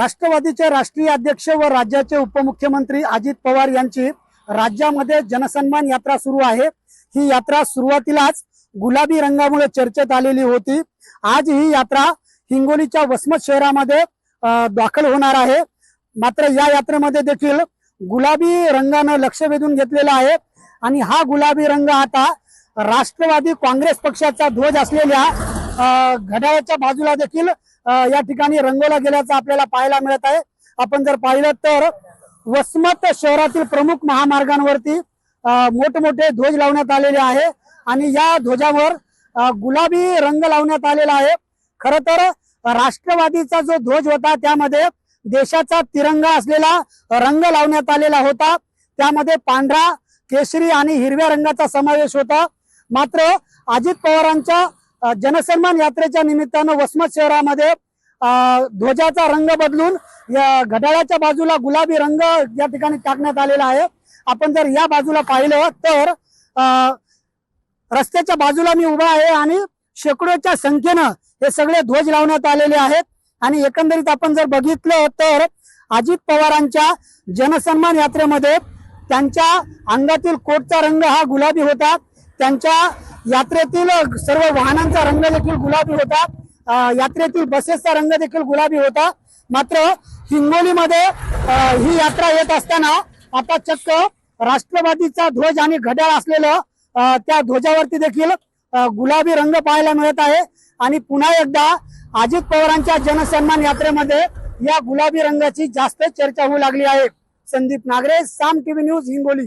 राष्ट्रवादीचे राष्ट्रीय अध्यक्ष व राज्याचे उपमुख्यमंत्री अजित पवार यांची राज्यामध्ये जनसन्मान यात्रा सुरू आहे. ही यात्रा सुरुवातीलाच गुलाबी रंगामुळे चर्चेत आलेली होती. आज ही यात्रा हिंगोलीच्या वसमत शहरामध्ये दाखल होणार आहे. मात्र या यात्रेमध्ये देखील गुलाबी रंगानं लक्ष वेधून घेतलेलं आहे आणि हा गुलाबी रंग आता राष्ट्रवादी काँग्रेस पक्षाचा ध्वज असलेल्या घड्याळाच्या बाजूला देखील या ठिकाणी रंगवला गेल्याचं आपल्याला पाहायला मिळत आहे. आपण जर पाहिलं तर वसमत शहरातील प्रमुख महामार्गांवरती मोठमोठे ध्वज लावण्यात आलेले आहे. आणि या ध्वजावर गुलाबी रंग लावण्यात आलेला आहे. खर तर राष्ट्रवादीचा जो ध्वज होता त्यामध्ये देशाचा तिरंगा असलेला रंग लावण्यात आलेला होता. त्यामध्ये पांढरा केशरी आणि हिरव्या रंगाचा समावेश होता. मात्र अजित पवारांच्या जनसन्मान यात्रेच्या निमित्तानं वसमत शहरामध्ये ध्वजाचा रंग बदलून या घड्याळाच्या बाजूला गुलाबी रंग या ठिकाणी टाकण्यात आलेला आहे. आपण जर या बाजूला पाहिलं तर रस्त्याच्या बाजूला मी उभा आहे आणि शेकडोच्या संख्येनं हे सगळे ध्वज लावण्यात आलेले आहेत. आणि एकंदरीत आपण जर बघितलं तर अजित पवारांच्या जनसन्मान यात्रेमध्ये त्यांच्या अंगातील कोटचा रंग हा गुलाबी होता. त्यांच्या यात्रेतील सर्व वाहनांचा रंग देखील गुलाबी होता. यात्रेतील बसेसचा रंग देखील गुलाबी होता. मात्र हिंगोलीमध्ये ही यात्रा येत असताना आता चक्क राष्ट्रवादीचा ध्वज आणि घड्याळ असलेलं त्या ध्वजावरती देखील गुलाबी रंग पाहायला मिळत आहे. आणि पुन्हा एकदा अजित पवारांच्या जनसन्मान यात्रेमध्ये या गुलाबी रंगाची जास्त चर्चा होऊ लागली आहे. Sandeep Nagare Saam TV news Hingoli.